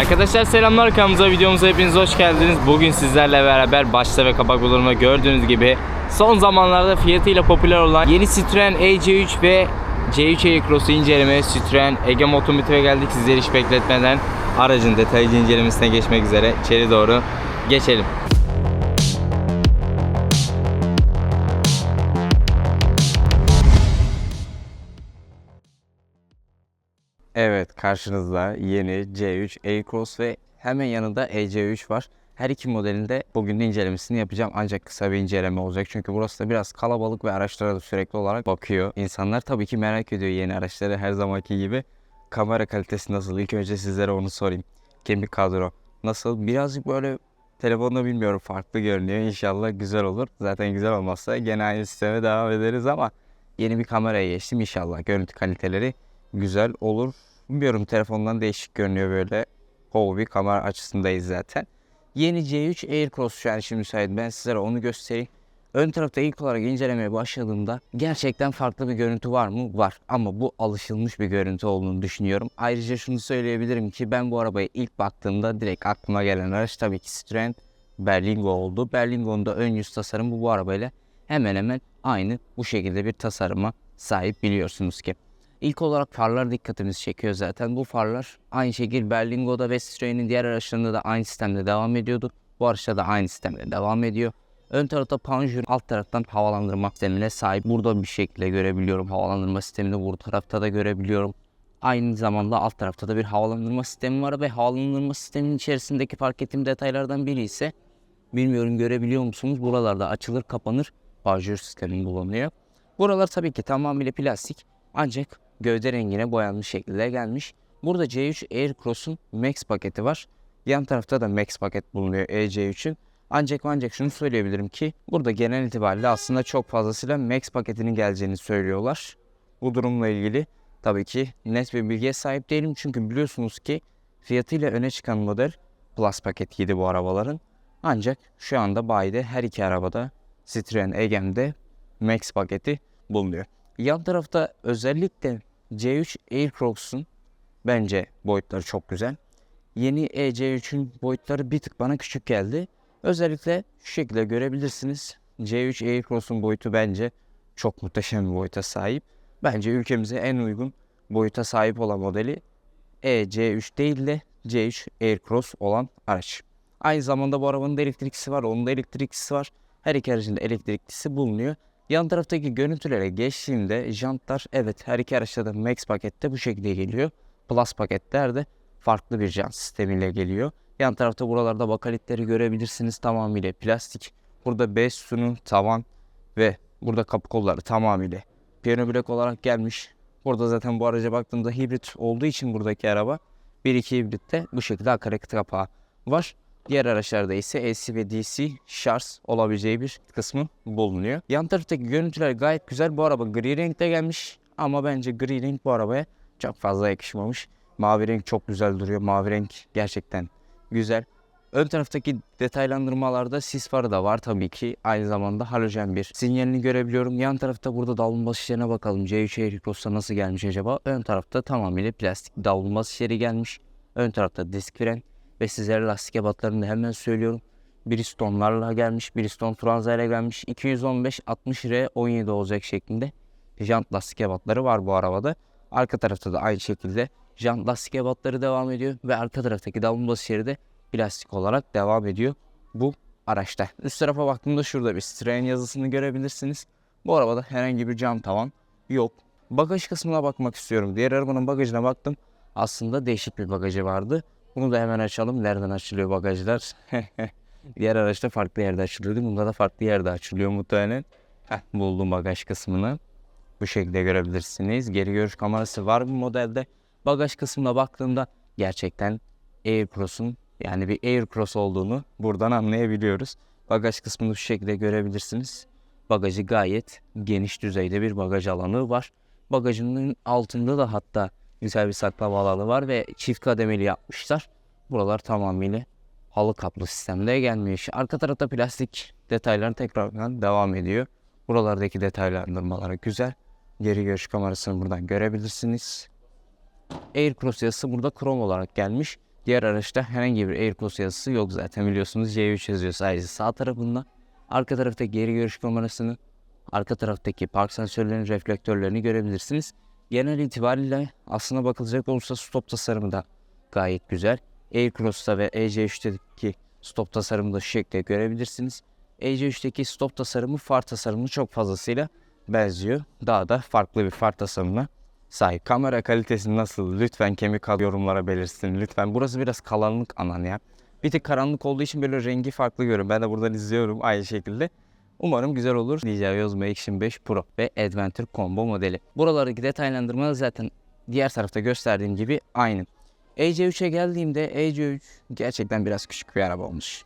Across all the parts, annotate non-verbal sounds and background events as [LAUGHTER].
Arkadaşlar selamlar kanalımıza videomuza hepiniz hoş geldiniz. Bugün sizlerle beraber başta ve kapak bulurma gördüğünüz gibi son zamanlarda fiyatıyla popüler olan yeni Citroen EC3 ve C3 e-Cross'u inceleme Citroen Ege Otomotiv'e geldik. Sizleri hiç bekletmeden aracın detaylı incelemesine geçmek üzere içeri doğru geçelim. Karşınızda yeni C3 e-Cross ve hemen yanında EC3 var. Her iki modelinde bugün incelemesini yapacağım ancak kısa bir inceleme olacak. Çünkü burası da biraz kalabalık ve araçlara da sürekli olarak bakıyor. İnsanlar tabii ki merak ediyor yeni araçları her zamanki gibi. Kamera kalitesi nasıl? İlk önce sizlere onu sorayım. Kemik kadro nasıl? Birazcık böyle telefonda bilmiyorum farklı görünüyor. İnşallah güzel olur. Zaten güzel olmazsa gene aynı sisteme devam ederiz ama yeni bir kameraya geçtim. İnşallah görüntü kaliteleri güzel olur. Bilmiyorum telefondan değişik görünüyor böyle. Bir kamera açısındayız zaten. Yeni C3 Aircross şu an şimdi müsait. Ben sizlere onu göstereyim. Ön tarafta ilk olarak incelemeye başladığımda gerçekten farklı bir görüntü var mı? Var. Ama bu alışılmış bir görüntü olduğunu düşünüyorum. Ayrıca şunu söyleyebilirim ki ben bu arabaya ilk baktığımda direkt aklıma gelen araç tabii ki Citroen Berlingo oldu. Berlingo'nun da ön yüz tasarımı bu arabayla hemen hemen aynı bu şekilde bir tasarıma sahip biliyorsunuz ki. İlk olarak farlar dikkatimizi çekiyor zaten. Bu farlar aynı şekilde Berlingo'da ve Citroen'in diğer araçlarında da aynı sistemde devam ediyordu. Bu araçta da aynı sistemde devam ediyor. Ön tarafta panjur, alt taraftan havalandırma sistemine sahip. Burada bir şekilde görebiliyorum havalandırma sistemini. Bu tarafta da görebiliyorum. Aynı zamanda alt tarafta da bir havalandırma sistemi var ve havalandırma sisteminin içerisindeki fark ettiğim detaylardan biri ise bilmiyorum görebiliyor musunuz? Buralarda açılır kapanır panjur sistemi bulunuyor. Buralar tabii ki tamamıyla plastik ancak gövde rengine boyanmış şekilde gelmiş. Burada C3 Aircross'un Max paketi var. Yan tarafta da Max paket bulunuyor EC3'ün. Ancak ancak şunu söyleyebilirim ki burada genel itibariyle aslında çok fazlasıyla Max paketinin geleceğini söylüyorlar. Bu durumla ilgili tabii ki net bir bilgiye sahip değilim. Çünkü biliyorsunuz ki fiyatıyla öne çıkan model Plus paketiydi bu arabaların. Ancak şu anda bayide her iki arabada Citroen Ege'mde Max paketi bulunuyor. Yan tarafta özellikle C3 Aircross'un bence boyutları çok güzel. Yeni EC3'ün boyutları bir tık bana küçük geldi. Özellikle şu şekilde görebilirsiniz. C3 Aircross'un boyutu bence çok muhteşem bir boyuta sahip. Bence ülkemize en uygun boyuta sahip olan modeli EC3 değil de C3 Aircross olan araç. Aynı zamanda bu arabanın da elektriklisi var, onun da elektriklisi var. Her iki aracın da elektriklisi bulunuyor. Yan taraftaki görüntülere geçtiğimde jantlar evet her iki araçta da Max pakette bu şekilde geliyor. Plus paketler de farklı bir jant sistemiyle geliyor. Yan tarafta buralarda bakalitleri görebilirsiniz tamamıyla plastik. Burada B sütunu, tavan ve burada kapı kolları tamamıyla piyano blok olarak gelmiş. Burada zaten bu araca baktığımda hibrit olduğu için buradaki araba 1.2 hibritte bu şekilde akaryakıt kapağı var. Diğer araçlarda ise AC ve DC şarj olabileceği bir kısmı bulunuyor. Yan taraftaki görüntüler gayet güzel. Bu araba gri renkte gelmiş ama bence gri renk bu arabaya çok fazla yakışmamış. Mavi renk çok güzel duruyor. Mavi renk gerçekten güzel. Ön taraftaki detaylandırmalarda sis farı da var tabii ki. Aynı zamanda halojen bir sinyalini görebiliyorum. Yan tarafta burada davulma şişlerine bakalım. C3 Aircross'ta nasıl gelmiş acaba? Ön tarafta tamamıyla plastik davulma şişleri gelmiş. Ön tarafta disk fren ve sizlere lastik ebatlarını hemen söylüyorum. Bristone'larla gelmiş. Bridgestone Turanza ile gelmiş. 215 60 R 17 olacak şeklinde jant lastik ebatları var bu arabada. Arka tarafta da aynı şekilde jant lastik ebatları devam ediyor ve arka taraftaki davulma şişleri de plastik olarak devam ediyor bu araçta. Üst tarafa baktığımda şurada bir Citroen yazısını görebilirsiniz. Bu arabada herhangi bir cam tavan yok. Bagaj kısmına bakmak istiyorum. Diğer arabanın bagajına baktım. Aslında değişik bir bagajı vardı. Bunu da hemen açalım. Nereden açılıyor bagajlar? [LAUGHS] Diğer araçta farklı yerde açılıyordu. Bunda da farklı yerde açılıyor muhtemelen. Heh, buldum bagaj kısmını. Bu şekilde görebilirsiniz. Geri görüş kamerası var bu modelde. Bagaj kısmına baktığımda gerçekten Aircross'un yani bir Aircross olduğunu buradan anlayabiliyoruz. Bagaj kısmını şu şekilde görebilirsiniz. Bagajı gayet geniş düzeyde bir bagaj alanı var. Bagajının altında da hatta güzel bir saklama alanı var ve çift kademeli yapmışlar. Buralar tamamıyla halı kaplı sistemde gelmiş. Arka tarafta plastik detaylar tekrardan devam ediyor. Buralardaki detaylandırmalar güzel. Geri görüş kamerasını buradan görebilirsiniz. Aircross yazısı burada krom olarak gelmiş. Diğer araçta herhangi bir AirCross yazısı yok zaten biliyorsunuz C3 yazıyor sadece sağ tarafında. Arka tarafta geri görüş kamerasını, arka taraftaki park sensörlerinin reflektörlerini görebilirsiniz. Genel itibariyle aslına bakılacak olursa stop tasarımı da gayet güzel. Aircross'ta ve EC3'teki stop tasarımı da şu şekilde görebilirsiniz. EC3'teki stop tasarımı far tasarımı çok fazlasıyla benziyor. Daha da farklı bir far tasarımına sahip. Kamera kalitesi nasıl? Lütfen kemik al yorumlara belirsin. Lütfen. Burası biraz karanlık anan ya. Bir tık karanlık olduğu için böyle rengi farklı görüyorum. Ben de buradan izliyorum aynı şekilde. Umarım güzel olur. DJI Osmo Action 5 Pro ve Adventure Combo modeli. Buralardaki detaylandırma zaten diğer tarafta gösterdiğim gibi aynı. EC3'e geldiğimde EC3 gerçekten biraz küçük bir araba olmuş.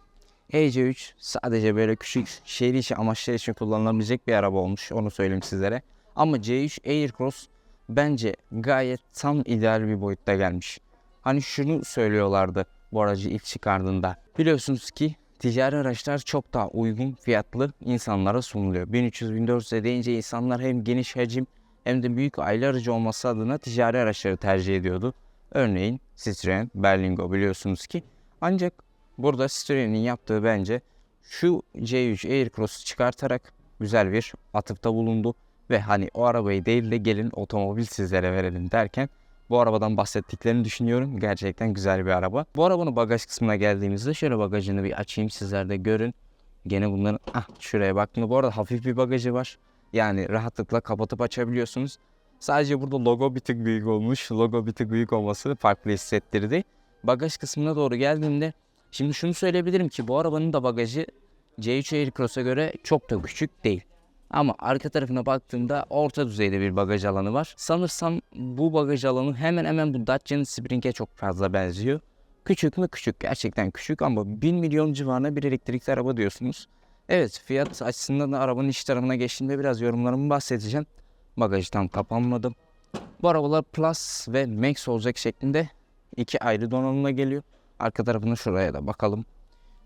EC3 sadece böyle küçük şehir içi amaçlar için kullanılabilecek bir araba olmuş. Onu söyleyeyim sizlere. Ama C3 Aircross bence gayet tam ideal bir boyutta gelmiş. Hani şunu söylüyorlardı bu aracı ilk çıkardığında. Biliyorsunuz ki ticari araçlar çok daha uygun fiyatlı insanlara sunuluyor. 1300-1400'e deyince insanlar hem geniş hacim hem de büyük aile aracı olması adına ticari araçları tercih ediyordu. Örneğin Citroen, Berlingo biliyorsunuz ki. Ancak burada Citroen'in yaptığı bence şu C3 Aircross'u çıkartarak güzel bir atıfta bulundu. Ve hani o arabayı değil de gelin otomobil sizlere verelim derken bu arabadan bahsettiklerini düşünüyorum. Gerçekten güzel bir araba. Bu arabanın bagaj kısmına geldiğimizde şöyle bagajını bir açayım sizler de görün. Gene bunların ah şuraya baktığında bu arada hafif bir bagajı var. Yani rahatlıkla kapatıp açabiliyorsunuz. Sadece burada logo bir tık büyük olmuş. Logo bir tık büyük olması farklı hissettirdi. Bagaj kısmına doğru geldiğimde şimdi şunu söyleyebilirim ki bu arabanın da bagajı C3 Aircross'a göre çok da küçük değil. Ama arka tarafına baktığımda orta düzeyde bir bagaj alanı var. Sanırsam bu bagaj alanı hemen hemen bu Dacia'nın Spring'e çok fazla benziyor. Küçük mü küçük gerçekten küçük ama 1000 milyon civarına bir elektrikli araba diyorsunuz. Evet fiyat açısından da arabanın iç tarafına geçtiğimde biraz yorumlarımı bahsedeceğim. Bagajı tam kapanmadı. Bu arabalar Plus ve Max olacak şeklinde iki ayrı donanımla geliyor. Arka tarafına şuraya da bakalım.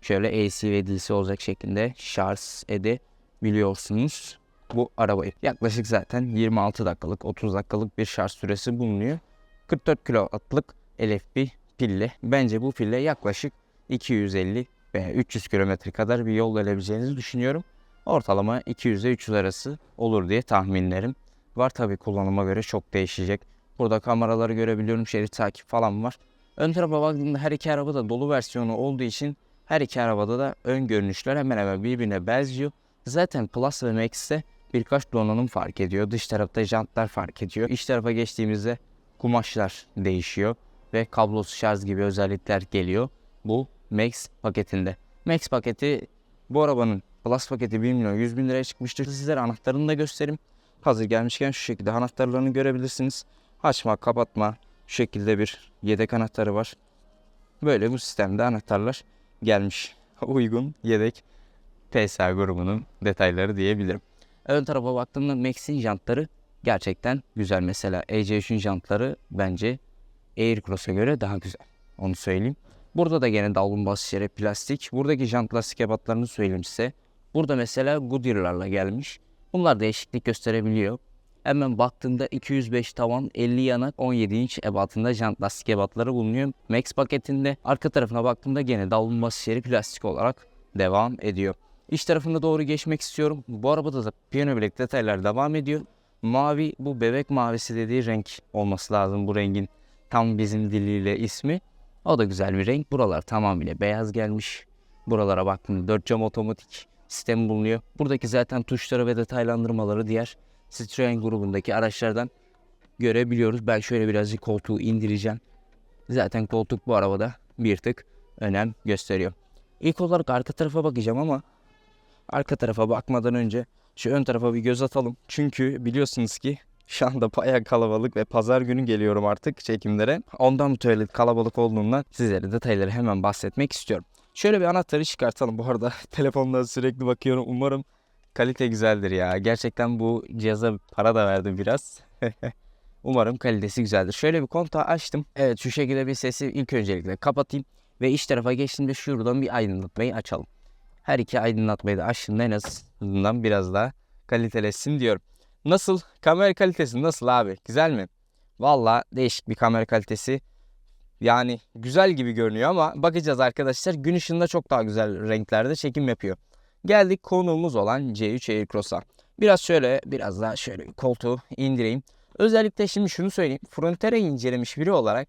Şöyle AC ve DC olacak şeklinde şarj edebiliyorsunuz bu arabayı. Yaklaşık zaten 26 dakikalık 30 dakikalık bir şarj süresi bulunuyor. 44 kW'lık LFP pille. Bence bu pille yaklaşık 250 veya 300 kilometre kadar bir yol gelebileceğinizi düşünüyorum. Ortalama 200 ile 300 arası olur diye tahminlerim var. Tabi kullanıma göre çok değişecek. Burada kameraları görebiliyorum. Şerit takip falan var. Ön tarafa baktığımda her iki araba da dolu versiyonu olduğu için her iki arabada da ön görünüşler hemen hemen birbirine benziyor. Zaten Plus ve Max'te birkaç donanım fark ediyor. Dış tarafta jantlar fark ediyor. İç tarafa geçtiğimizde kumaşlar değişiyor ve kablosuz şarj gibi özellikler geliyor bu Max paketinde. Max paketi bu arabanın Plus paketi 1 milyon 100 bin liraya çıkmıştır. Sizlere anahtarını da göstereyim. Hazır gelmişken şu şekilde anahtarlarını görebilirsiniz. Açma, kapatma şu şekilde bir yedek anahtarı var. Böyle bu sistemde anahtarlar gelmiş. [LAUGHS] Uygun yedek PSA grubunun detayları diyebilirim. Ön tarafa baktığımda Max'in jantları gerçekten güzel. Mesela EC3'ün jantları bence Aircross'a göre daha güzel. Onu söyleyeyim. Burada da gene dalgın basış yeri plastik. Buradaki jant lastik ebatlarını söyleyeyim size. Burada mesela Goodyear'larla gelmiş. Bunlar değişiklik gösterebiliyor. Hemen baktığımda 205 tavan 50 yanak 17 inç ebatında jant lastik ebatları bulunuyor. Max paketinde arka tarafına baktığımda gene dalgın basış yeri plastik olarak devam ediyor. İç tarafına doğru geçmek istiyorum. Bu arabada da piyano bilek detaylar devam ediyor. Mavi bu bebek mavisi dediği renk olması lazım bu rengin tam bizim diliyle ismi. O da güzel bir renk. Buralar tamamıyla beyaz gelmiş. Buralara baktığımda 4 cam otomatik sistem bulunuyor. Buradaki zaten tuşları ve detaylandırmaları diğer Citroen grubundaki araçlardan görebiliyoruz. Ben şöyle birazcık koltuğu indireceğim. Zaten koltuk bu arabada bir tık önem gösteriyor. İlk olarak arka tarafa bakacağım ama arka tarafa bakmadan önce şu ön tarafa bir göz atalım. Çünkü biliyorsunuz ki şu anda [LAUGHS] bayağı kalabalık ve pazar günü geliyorum artık çekimlere. Ondan mütevellit kalabalık olduğundan sizlere detayları hemen bahsetmek istiyorum. Şöyle bir anahtarı çıkartalım. Bu arada [LAUGHS] telefonda sürekli bakıyorum. Umarım kalite güzeldir ya. Gerçekten bu cihaza para da verdim biraz. [LAUGHS] Umarım kalitesi güzeldir. Şöyle bir kontağı açtım. Evet şu şekilde bir sesi ilk öncelikle kapatayım. Ve iç tarafa geçtiğimde şuradan bir aydınlatmayı açalım. Her iki aydınlatmayı da açtığımda en azından biraz daha kaliteleşsin diyorum. Nasıl? Kamera kalitesi nasıl abi? Güzel mi? Valla değişik bir kamera kalitesi. Yani güzel gibi görünüyor ama bakacağız arkadaşlar. Gün ışığında çok daha güzel renklerde çekim yapıyor. Geldik konuğumuz olan C3 Aircross'a. Biraz şöyle biraz daha şöyle koltuğu indireyim. Özellikle şimdi şunu söyleyeyim. Frontera'yı incelemiş biri olarak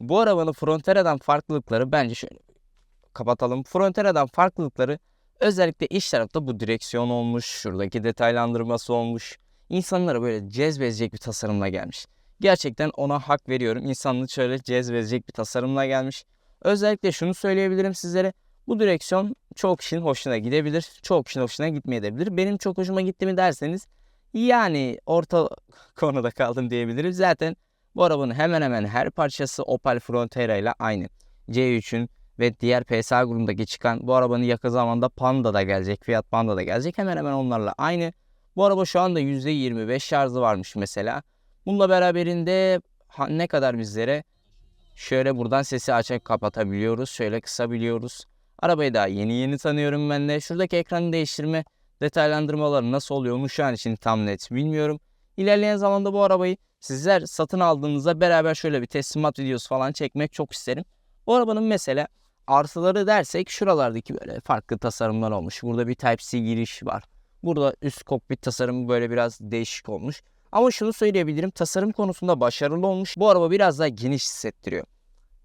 bu arabanın Frontera'dan farklılıkları bence şöyle kapatalım. Frontera'dan farklılıkları özellikle iç tarafta bu direksiyon olmuş. Şuradaki detaylandırması olmuş. İnsanlara böyle cezbedecek bir tasarımla gelmiş. Gerçekten ona hak veriyorum. İnsanlığı şöyle cezbedecek bir tasarımla gelmiş. Özellikle şunu söyleyebilirim sizlere. Bu direksiyon çoğu kişinin hoşuna gidebilir. Çoğu kişinin hoşuna gitmeyebilir. Benim çok hoşuma gitti mi derseniz yani orta [LAUGHS] konuda kaldım diyebilirim. Zaten bu arabanın hemen hemen her parçası Opel Frontera ile aynı. C3'ün ve diğer PSA grubundaki çıkan bu arabanın yakın zamanda Panda da gelecek. Fiat Panda da gelecek. Hemen hemen onlarla aynı. Bu araba şu anda %25 şarjı varmış mesela. Bununla beraberinde ne kadar bizlere şöyle buradan sesi açıp kapatabiliyoruz. Şöyle kısabiliyoruz. Arabayı daha yeni yeni tanıyorum ben de. Şuradaki ekranı değiştirme detaylandırmaları nasıl oluyor onu şu an için tam net bilmiyorum. İlerleyen zamanda bu arabayı sizler satın aldığınızda beraber şöyle bir teslimat videosu falan çekmek çok isterim. Bu arabanın mesela artıları dersek şuralardaki böyle farklı tasarımlar olmuş. Burada bir Type-C giriş var. Burada üst kokpit tasarımı böyle biraz değişik olmuş. Ama şunu söyleyebilirim tasarım konusunda başarılı olmuş. Bu araba biraz daha geniş hissettiriyor.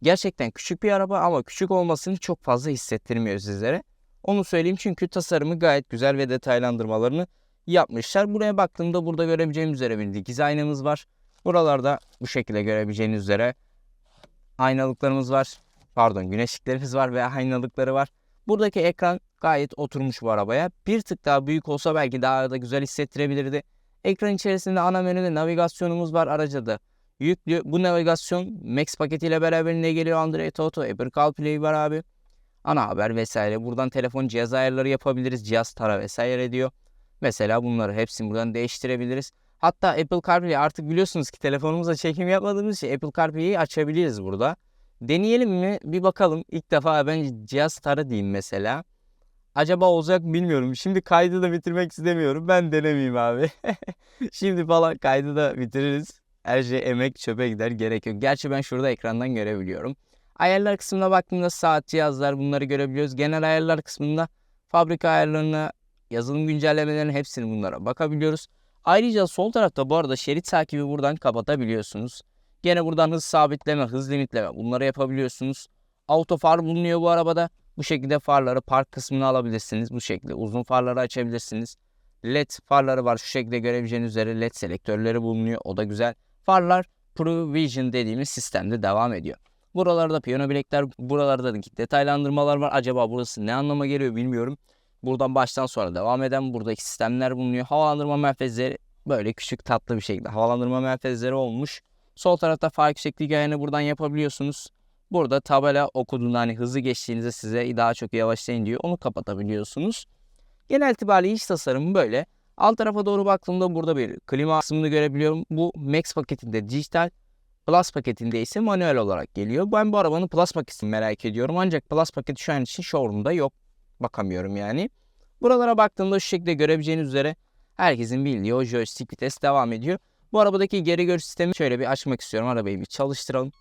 Gerçekten küçük bir araba ama küçük olmasını çok fazla hissettirmiyor sizlere. Onu söyleyeyim çünkü tasarımı gayet güzel ve detaylandırmalarını yapmışlar. Buraya baktığımda burada görebileceğimiz üzere bir dikiz aynamız var. Buralarda bu şekilde görebileceğiniz üzere aynalıklarımız var. Pardon güneşliklerimiz var ve aynalıkları var. Buradaki ekran gayet oturmuş bu arabaya. Bir tık daha büyük olsa belki daha da güzel hissettirebilirdi. Ekran içerisinde ana menüde navigasyonumuz var araca da yüklü. Bu navigasyon Max paketiyle beraber ne geliyor? Android Auto, Apple CarPlay var abi. Ana haber vesaire. Buradan telefon cihaz ayarları yapabiliriz. Cihaz tara vesaire diyor. Mesela bunları hepsini buradan değiştirebiliriz. Hatta Apple CarPlay artık biliyorsunuz ki telefonumuza çekim yapmadığımız için Apple CarPlay'i açabiliriz burada. Deneyelim mi? Bir bakalım. İlk defa ben cihaz tara diyeyim mesela. Acaba olacak bilmiyorum. Şimdi kaydı da bitirmek istemiyorum. Ben denemeyeyim abi. [LAUGHS] Şimdi falan kaydı da bitiririz. Her şey emek çöpe gider gerek yok. Gerçi ben şurada ekrandan görebiliyorum. Ayarlar kısmına baktığımda saat cihazlar bunları görebiliyoruz. Genel ayarlar kısmında fabrika ayarlarına, yazılım güncellemelerinin hepsini bunlara bakabiliyoruz. Ayrıca sol tarafta bu arada şerit takibi buradan kapatabiliyorsunuz. Gene buradan hız sabitleme, hız limitleme bunları yapabiliyorsunuz. Auto far bulunuyor bu arabada. Bu şekilde farları park kısmına alabilirsiniz. Bu şekilde uzun farları açabilirsiniz. LED farları var. Şu şekilde görebileceğiniz üzere LED selektörleri bulunuyor. O da güzel. Farlar Provision dediğimiz sistemde devam ediyor. Buralarda piyano bilekler, buralarda da detaylandırmalar var. Acaba burası ne anlama geliyor bilmiyorum. Buradan baştan sonra devam eden buradaki sistemler bulunuyor. Havalandırma menfezleri böyle küçük tatlı bir şekilde havalandırma menfezleri olmuş. Sol tarafta far yükseklik ayarını buradan yapabiliyorsunuz. Burada tabela okuduğunda hani hızlı geçtiğinizde size daha çok yavaşlayın diyor. Onu kapatabiliyorsunuz. Genel itibariyle iç tasarımı böyle. Alt tarafa doğru baktığımda burada bir klima kısmını görebiliyorum. Bu Max paketinde dijital, Plus paketinde ise manuel olarak geliyor. Ben bu arabanın Plus paketini merak ediyorum. Ancak Plus paketi şu an için showroom'da yok. Bakamıyorum yani. Buralara baktığımda şu şekilde görebileceğiniz üzere herkesin bildiği o joystick vites devam ediyor. Bu arabadaki geri görüş sistemi şöyle bir açmak istiyorum. Arabayı bir çalıştıralım.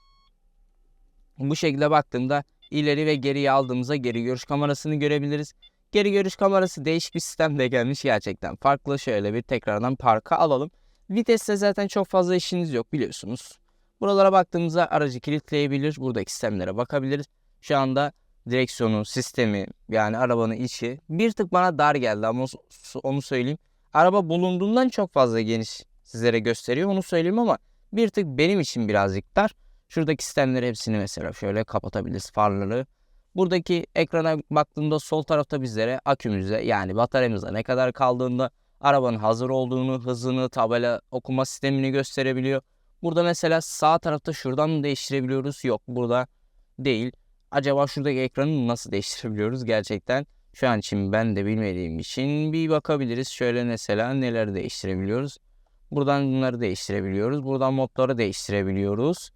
Bu şekilde baktığımda ileri ve geriye aldığımızda geri görüş kamerasını görebiliriz. Geri görüş kamerası değişik bir sistemde gelmiş gerçekten. Farklı şöyle bir tekrardan parka alalım. Viteste zaten çok fazla işiniz yok biliyorsunuz. Buralara baktığımızda aracı kilitleyebilir. Buradaki sistemlere bakabiliriz. Şu anda direksiyonu, sistemi yani arabanın içi bir tık bana dar geldi ama onu söyleyeyim. Araba bulunduğundan çok fazla geniş sizlere gösteriyor onu söyleyeyim ama bir tık benim için birazcık dar. Şuradaki sistemleri hepsini mesela şöyle kapatabiliriz farları. Buradaki ekrana baktığımda sol tarafta bizlere akümüze yani bataryamıza ne kadar kaldığında arabanın hazır olduğunu, hızını, tabela okuma sistemini gösterebiliyor. Burada mesela sağ tarafta şuradan mı değiştirebiliyoruz? Yok burada değil. Acaba şuradaki ekranı nasıl değiştirebiliyoruz gerçekten? Şu an için ben de bilmediğim için bir bakabiliriz. Şöyle mesela neler değiştirebiliyoruz? Buradan bunları değiştirebiliyoruz. Buradan modları değiştirebiliyoruz.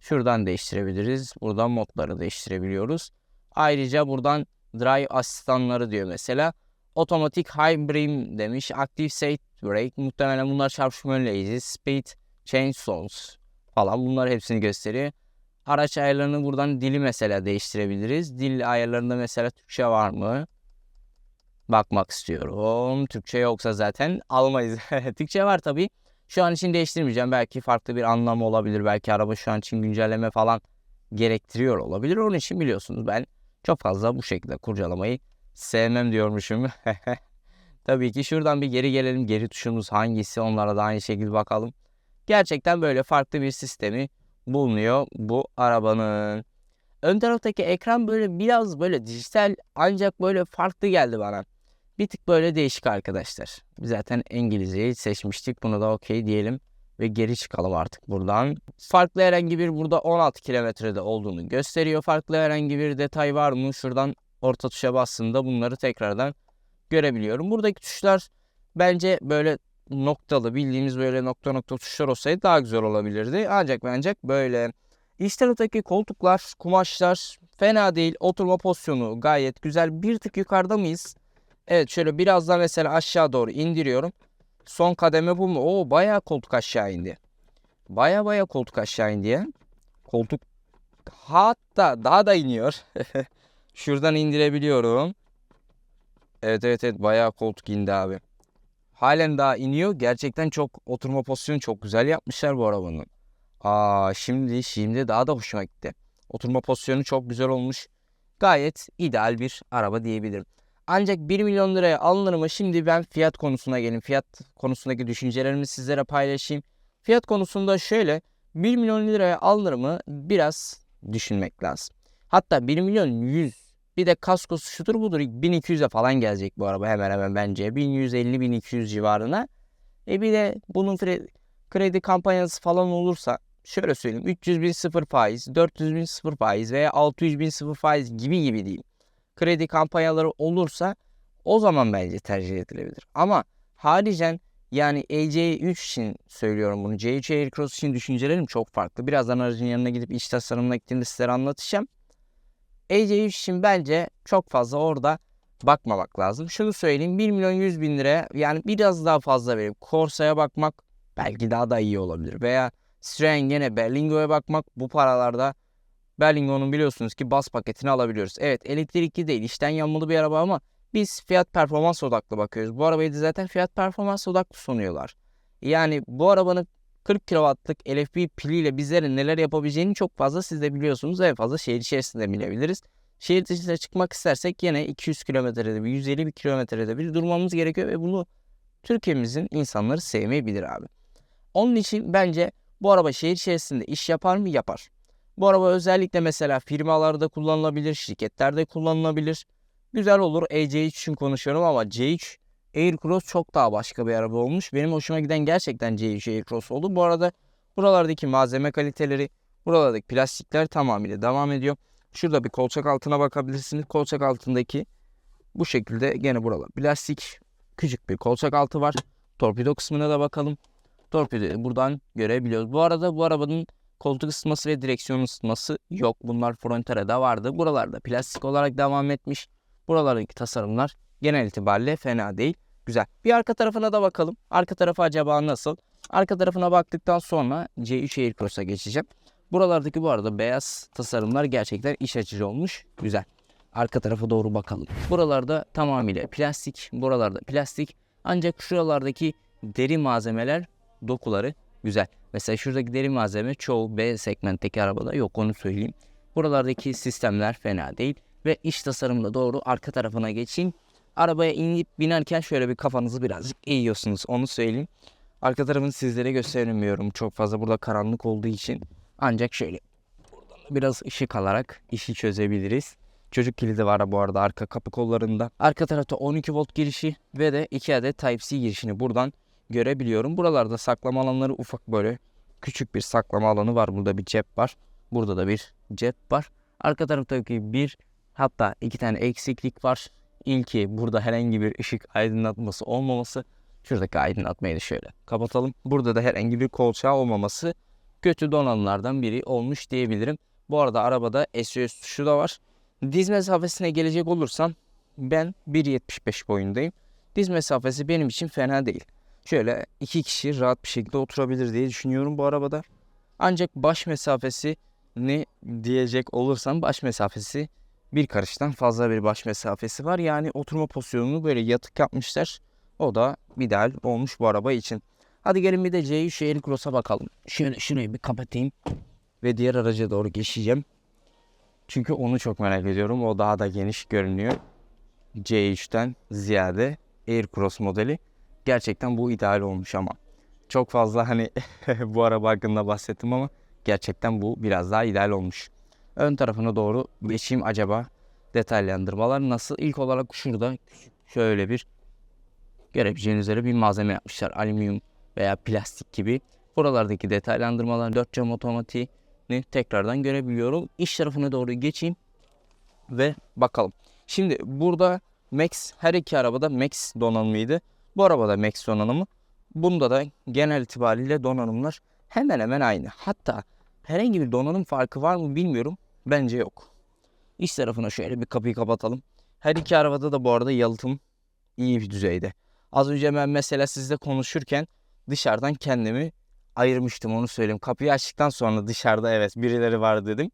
Şuradan değiştirebiliriz. Buradan modları değiştirebiliyoruz. Ayrıca buradan drive asistanları diyor mesela. Otomatik high beam demiş. Active state brake. Muhtemelen bunlar çarpışma önleyici. Speed change zones falan bunlar hepsini gösteriyor. Araç ayarlarını buradan dili mesela değiştirebiliriz. Dil ayarlarında mesela Türkçe var mı? Bakmak istiyorum. Türkçe yoksa zaten almayız. [LAUGHS] Türkçe var tabii. Şu an için değiştirmeyeceğim. Belki farklı bir anlamı olabilir. Belki araba şu an için güncelleme falan gerektiriyor olabilir. Onun için biliyorsunuz ben çok fazla bu şekilde kurcalamayı sevmem diyormuşum. [LAUGHS] Tabii ki şuradan bir geri gelelim. Geri tuşumuz hangisi onlara da aynı şekilde bakalım. Gerçekten böyle farklı bir sistemi bulunuyor bu arabanın. Ön taraftaki ekran böyle biraz böyle dijital ancak böyle farklı geldi bana. Bir tık böyle değişik arkadaşlar. Zaten İngilizceyi seçmiştik. Bunu da okey diyelim ve geri çıkalım artık buradan. Farklı herhangi bir burada 16 kilometrede olduğunu gösteriyor. Farklı herhangi bir detay var mı? Şuradan orta tuşa bastığımda bunları tekrardan görebiliyorum. Buradaki tuşlar bence böyle noktalı bildiğimiz böyle nokta nokta tuşlar olsaydı daha güzel olabilirdi. Ancak ancak böyle. İç koltuklar, kumaşlar fena değil. Oturma pozisyonu gayet güzel. Bir tık yukarıda mıyız? Evet şöyle biraz daha mesela aşağı doğru indiriyorum. Son kademe bu mu? Oo bayağı koltuk aşağı indi. Baya baya koltuk aşağı indi ya. Koltuk hatta daha da iniyor. [LAUGHS] Şuradan indirebiliyorum. Evet evet evet bayağı koltuk indi abi. Halen daha iniyor. Gerçekten çok oturma pozisyonu çok güzel yapmışlar bu arabanın. Aa şimdi şimdi daha da hoşuma gitti. Oturma pozisyonu çok güzel olmuş. Gayet ideal bir araba diyebilirim. Ancak 1 milyon liraya alınır mı? Şimdi ben fiyat konusuna gelin. Fiyat konusundaki düşüncelerimi sizlere paylaşayım. Fiyat konusunda şöyle 1 milyon liraya alınır mı? Biraz düşünmek lazım. Hatta 1 milyon 100 bir de kaskosu şudur budur 1200'e falan gelecek bu araba hemen hemen bence. 1150-1200 civarına. E bir de bunun kredi, kredi kampanyası falan olursa şöyle söyleyeyim 300 bin sıfır faiz, 400 bin sıfır faiz veya 600 bin sıfır faiz gibi gibi değil. Kredi kampanyaları olursa o zaman bence tercih edilebilir. Ama haricen yani EC3 için söylüyorum bunu. C3 Aircross için düşüncelerim çok farklı. Birazdan aracın yanına gidip iç tasarımına gittiğimde sizlere anlatacağım. EC3 için bence çok fazla orada bakmamak lazım. Şunu söyleyeyim 1 milyon 100 bin liraya yani biraz daha fazla verip Corsa'ya bakmak belki daha da iyi olabilir. Veya Citroen gene Berlingo'ya bakmak bu paralarda Berlingo'nun biliyorsunuz ki bas paketini alabiliyoruz. Evet elektrikli değil içten yanmalı bir araba ama biz fiyat performans odaklı bakıyoruz. Bu arabayı da zaten fiyat performans odaklı sunuyorlar. Yani bu arabanın 40 kW'lık LFP piliyle bizlere neler yapabileceğini çok fazla siz de biliyorsunuz. En fazla şehir içerisinde bilebiliriz. Şehir dışına çıkmak istersek yine 200 kilometrede bir, 150 bir kilometrede bir durmamız gerekiyor ve bunu Türkiye'mizin insanları sevmeyebilir abi. Onun için bence bu araba şehir içerisinde iş yapar mı? Yapar. Bu araba özellikle mesela firmalarda kullanılabilir, şirketlerde kullanılabilir. Güzel olur. EC3 için konuşuyorum ama C3 Aircross çok daha başka bir araba olmuş. Benim hoşuma giden gerçekten C3 Aircross oldu. Bu arada buralardaki malzeme kaliteleri, buralardaki plastikler tamamıyla devam ediyor. Şurada bir kolçak altına bakabilirsiniz. Kolçak altındaki bu şekilde gene buralar plastik küçük bir kolçak altı var. Torpido kısmına da bakalım. Torpidoyu buradan görebiliyoruz. Bu arada bu arabanın koltuk ısıtması ve direksiyon ısıtması yok. Bunlar Frontera'da vardı. Buralarda plastik olarak devam etmiş. Buralardaki tasarımlar genel itibariyle fena değil. Güzel. Bir arka tarafına da bakalım. Arka tarafı acaba nasıl? Arka tarafına baktıktan sonra C3 Aircross'a geçeceğim. Buralardaki bu arada beyaz tasarımlar gerçekten iş açıcı olmuş. Güzel. Arka tarafa doğru bakalım. Buralarda tamamıyla plastik. Buralarda plastik. Ancak şuralardaki deri malzemeler dokuları güzel. Mesela şuradaki deri malzeme çoğu B segmentteki arabada yok onu söyleyeyim. Buralardaki sistemler fena değil. Ve iç tasarımda doğru arka tarafına geçeyim. Arabaya inip binerken şöyle bir kafanızı birazcık eğiyorsunuz onu söyleyeyim. Arka tarafını sizlere gösteremiyorum çok fazla burada karanlık olduğu için. Ancak şöyle buradan da biraz ışık alarak işi çözebiliriz. Çocuk kilidi var bu arada arka kapı kollarında. Arka tarafta 12 volt girişi ve de 2 adet Type-C girişini buradan görebiliyorum. Buralarda saklama alanları ufak böyle küçük bir saklama alanı var. Burada bir cep var. Burada da bir cep var. Arka taraftaki bir hatta iki tane eksiklik var. İlki burada herhangi bir ışık aydınlatması olmaması. Şuradaki aydınlatmayı da şöyle kapatalım. Burada da herhangi bir kolçağı olmaması kötü donanımlardan biri olmuş diyebilirim. Bu arada arabada SOS tuşu da var. Diz mesafesine gelecek olursam ben 1.75 boyundayım. Diz mesafesi benim için fena değil. Şöyle iki kişi rahat bir şekilde oturabilir diye düşünüyorum bu arabada. Ancak baş mesafesi ne diyecek olursam baş mesafesi bir karıştan fazla bir baş mesafesi var. Yani oturma pozisyonunu böyle yatık yapmışlar. O da ideal olmuş bu araba için. Hadi gelin bir de C3 Air Cross'a bakalım. Şöyle şurayı bir kapatayım ve diğer araca doğru geçeceğim. Çünkü onu çok merak ediyorum. O daha da geniş görünüyor. C3'ten ziyade Air Cross modeli. Gerçekten bu ideal olmuş ama. Çok fazla hani [LAUGHS] bu araba hakkında bahsettim ama gerçekten bu biraz daha ideal olmuş. Ön tarafına doğru geçeyim acaba detaylandırmalar nasıl? İlk olarak şurada şöyle bir görebileceğiniz üzere bir malzeme yapmışlar. Alüminyum veya plastik gibi. Buralardaki detaylandırmalar 4 cam otomatiğini tekrardan görebiliyorum. İç tarafına doğru geçeyim ve bakalım. Şimdi burada Max her iki arabada Max donanımıydı. Bu arabada Max donanımı. Bunda da genel itibariyle donanımlar hemen hemen aynı. Hatta herhangi bir donanım farkı var mı bilmiyorum. Bence yok. İç tarafına şöyle bir kapıyı kapatalım. Her iki arabada da bu arada yalıtım iyi bir düzeyde. Az önce ben mesela sizle konuşurken dışarıdan kendimi ayırmıştım onu söyleyeyim. Kapıyı açtıktan sonra dışarıda evet birileri var dedim.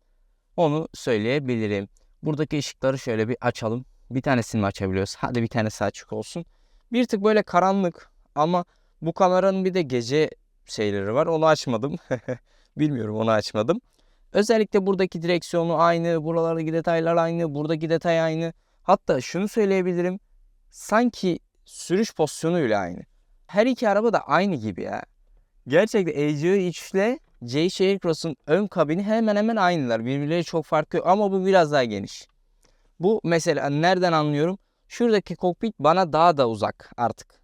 Onu söyleyebilirim. Buradaki ışıkları şöyle bir açalım. Bir tanesini mi açabiliyoruz? Hadi bir tanesi açık olsun. Bir tık böyle karanlık ama bu kameranın bir de gece şeyleri var. Onu açmadım. [LAUGHS] Bilmiyorum onu açmadım. Özellikle buradaki direksiyonu aynı, buralardaki detaylar aynı, buradaki detay aynı. Hatta şunu söyleyebilirim. Sanki sürüş pozisyonu bile aynı. Her iki araba da aynı gibi ya. Gerçekten EC3 ile C Aircross'un ön kabini hemen hemen aynılar. Birbirleri çok farklı ama bu biraz daha geniş. Bu mesela nereden anlıyorum? Şuradaki kokpit bana daha da uzak artık.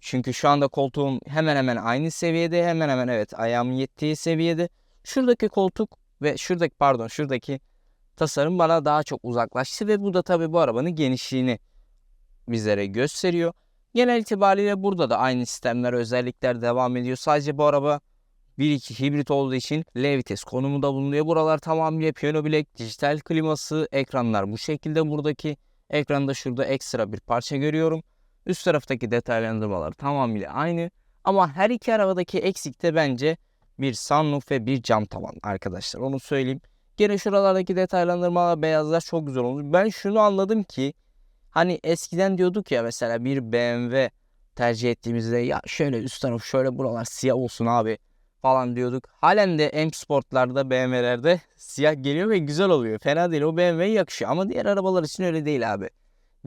Çünkü şu anda koltuğum hemen hemen aynı seviyede. Hemen hemen evet ayağımın yettiği seviyede. Şuradaki koltuk ve şuradaki pardon şuradaki tasarım bana daha çok uzaklaştı ve bu da tabii bu arabanın genişliğini bizlere gösteriyor. Genel itibariyle burada da aynı sistemler, özellikler devam ediyor. Sadece bu araba 1.2 hibrit olduğu için L vites konumunda bulunuyor. Buralar tamamıyla piyano bilek, dijital kliması, ekranlar bu şekilde. Buradaki ekranda şurada ekstra bir parça görüyorum. Üst taraftaki detaylandırmalar tamamıyla aynı. Ama her iki arabadaki eksik de bence bir sunroof ve bir cam tavan arkadaşlar. Onu söyleyeyim. Gene şuralardaki detaylandırmalar beyazlar çok güzel olmuş. Ben şunu anladım ki hani eskiden diyorduk ya mesela bir BMW tercih ettiğimizde ya şöyle üst taraf şöyle buralar siyah olsun abi falan diyorduk. Halen de M Sport'larda BMW'lerde siyah geliyor ve güzel oluyor. Fena değil o BMW'ye yakışıyor ama diğer arabalar için öyle değil abi.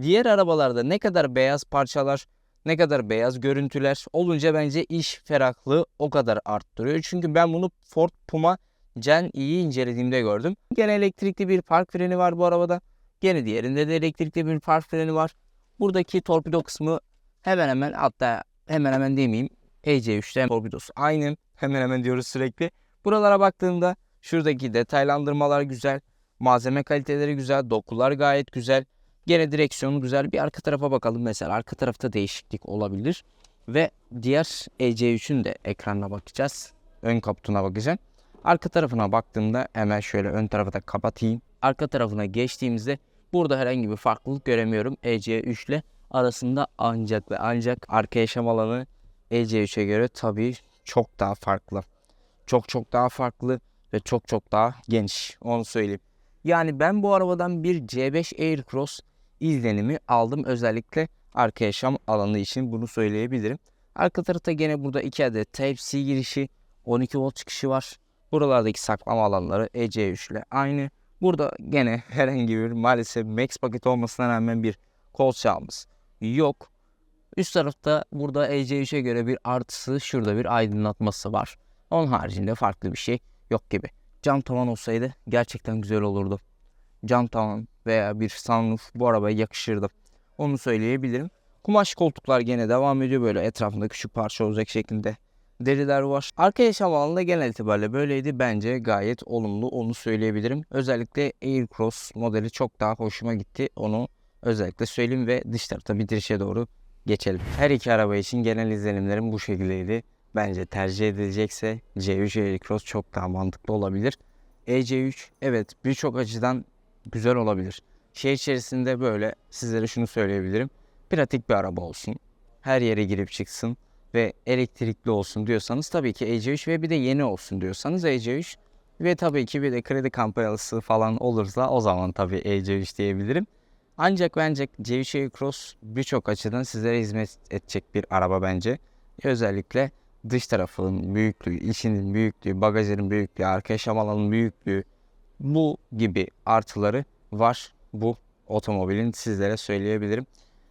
Diğer arabalarda ne kadar beyaz parçalar, ne kadar beyaz görüntüler olunca bence iş ferahlığı o kadar arttırıyor. Çünkü ben bunu Ford Puma Gen I'yi incelediğimde gördüm. Gene elektrikli bir park freni var bu arabada. Gene diğerinde de elektrikli bir park freni var. Buradaki torpido kısmı hemen hemen hatta hemen hemen demeyeyim. EC3'ten torpidosu aynı. Hemen hemen diyoruz sürekli. Buralara baktığımda şuradaki detaylandırmalar güzel. Malzeme kaliteleri güzel. Dokular gayet güzel. Gene direksiyonu güzel. Bir arka tarafa bakalım mesela. Arka tarafta değişiklik olabilir. Ve diğer EC3'ün de ekranına bakacağız. Ön kaputuna bakacağım. Arka tarafına baktığımda hemen şöyle ön tarafı da kapatayım. Arka tarafına geçtiğimizde burada herhangi bir farklılık göremiyorum. EC3 ile arasında ancak ve ancak arka yaşam alanı EC3'e göre tabii çok daha farklı. Çok çok daha farklı ve çok çok daha geniş. Onu söyleyeyim. Yani ben bu arabadan bir C5 Aircross izlenimi aldım. Özellikle arka yaşam alanı için bunu söyleyebilirim. Arka tarafta gene burada iki adet Type-C girişi, 12 volt çıkışı var. Buralardaki saklama alanları EC3 ile aynı. Burada gene [LAUGHS] herhangi bir maalesef Max paket olmasına rağmen bir kol çağımız yok. Üst tarafta burada EC3'e göre bir artısı şurada bir aydınlatması var. Onun haricinde farklı bir şey yok gibi. Cam tavan olsaydı gerçekten güzel olurdu. Cam tavan veya bir sunroof bu arabaya yakışırdı. Onu söyleyebilirim. Kumaş koltuklar gene devam ediyor böyle etrafında küçük parça olacak şeklinde deriler var. Arka yaşam alanında genel itibariyle böyleydi. Bence gayet olumlu onu söyleyebilirim. Özellikle Aircross modeli çok daha hoşuma gitti. Onu özellikle söyleyeyim ve dış tarafta bitirişe doğru geçelim. Her iki araba için genel izlenimlerim bu şekildeydi. Bence tercih edilecekse C3 Aircross çok daha mantıklı olabilir. EC3 evet birçok açıdan güzel olabilir. Şehir içerisinde böyle sizlere şunu söyleyebilirim. Pratik bir araba olsun. Her yere girip çıksın ve elektrikli olsun diyorsanız tabii ki EC3 ve bir de yeni olsun diyorsanız EC3 Ve tabii ki bir de kredi kampanyalısı falan olursa o zaman tabii EC3 diyebilirim. Ancak bence C3 Aircross birçok açıdan sizlere hizmet edecek bir araba bence. Özellikle dış tarafının büyüklüğü, içinin büyüklüğü, bagajının büyüklüğü, arka yaşam alanının büyüklüğü bu gibi artıları var bu otomobilin sizlere söyleyebilirim.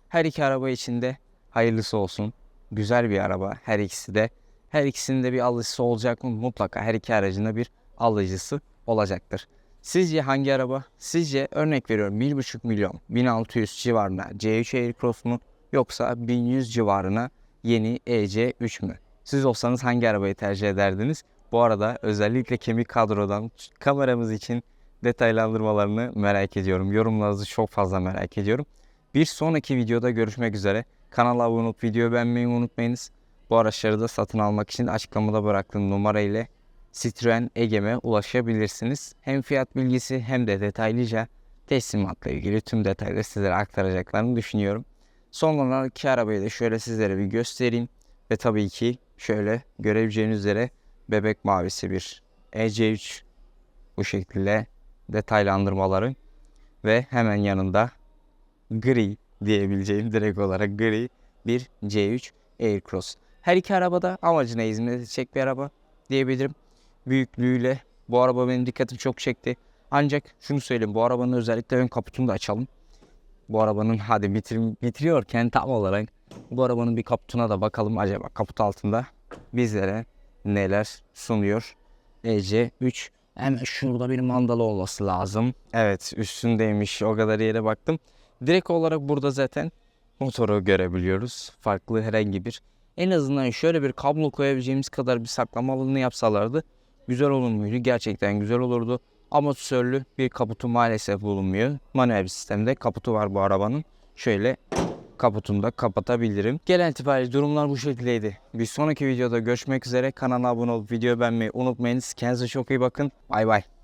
Her iki araba içinde hayırlısı olsun. Güzel bir araba her ikisi de. Her ikisinin de bir alıcısı olacak mı? Mutlaka her iki aracında bir alıcısı olacaktır. Sizce hangi araba? Sizce örnek veriyorum 1,5 milyon 1600 civarına C3 Aircross mu yoksa 1100 civarına yeni EC3 mü? Siz olsanız hangi arabayı tercih ederdiniz? Bu arada özellikle kemik kadrodan kameramız için detaylandırmalarını merak ediyorum. Yorumlarınızı çok fazla merak ediyorum. Bir sonraki videoda görüşmek üzere. Kanala abone olup videoyu beğenmeyi unutmayınız. Bu araçları da satın almak için açıklamada bıraktığım numara ile Citroen Ege'me ulaşabilirsiniz. Hem fiyat bilgisi hem de detaylıca teslimatla ilgili tüm detayları sizlere aktaracaklarını düşünüyorum. Son olarak iki arabayı da şöyle sizlere bir göstereyim. Ve tabii ki şöyle görebileceğiniz üzere bebek mavisi bir EC3 bu şekilde detaylandırmaları ve hemen yanında gri diyebileceğim direkt olarak gri bir C3 Aircross. Her iki arabada amacına hizmet edecek bir araba diyebilirim. Büyüklüğüyle bu araba benim dikkatimi çok çekti. Ancak şunu söyleyeyim bu arabanın özellikle ön kaputunu da açalım. Bu arabanın hadi bitir, bitiriyorken tam olarak bu arabanın bir kaputuna da bakalım acaba kaput altında bizlere neler sunuyor. EC3 hemen şurada bir mandalı olması lazım. Evet üstündeymiş o kadar yere baktım. Direkt olarak burada zaten motoru görebiliyoruz. Farklı herhangi bir en azından şöyle bir kablo koyabileceğimiz kadar bir saklama alanı yapsalardı güzel olur muydu? Gerçekten güzel olurdu. Amatörlü bir kaputu maalesef bulunmuyor. Manuel bir sistemde kaputu var bu arabanın. Şöyle kaputunu da kapatabilirim. Genel itibariyle durumlar bu şekildeydi. Bir sonraki videoda görüşmek üzere. Kanala abone olup video beğenmeyi unutmayınız. Kendinize çok iyi bakın. Bay bay.